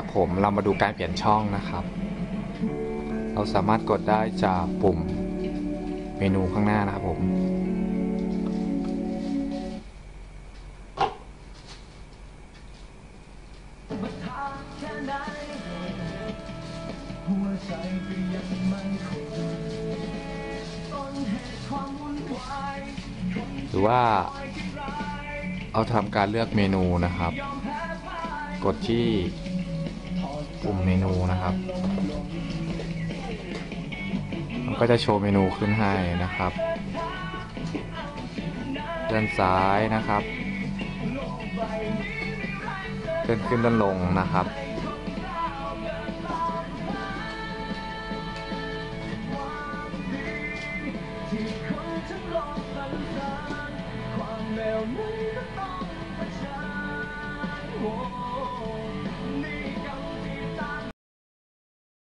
ครับผมเรามาดูการเปลี่ยนช่องนะครับ เราสามารถกดได้จากปุ่มเมนูข้างหน้านะครับผม หรือว่าเอาทำการเลือกเมนูนะครับ กดที่ ปุ่มเมนูนะครับ มันก็จะโชว์เมนูขึ้นให้นะครับ ด้านซ้ายนะครับเลื่อนขึ้นด้านลงนะครับความเร็วนั้นก็ต้องเผชิญ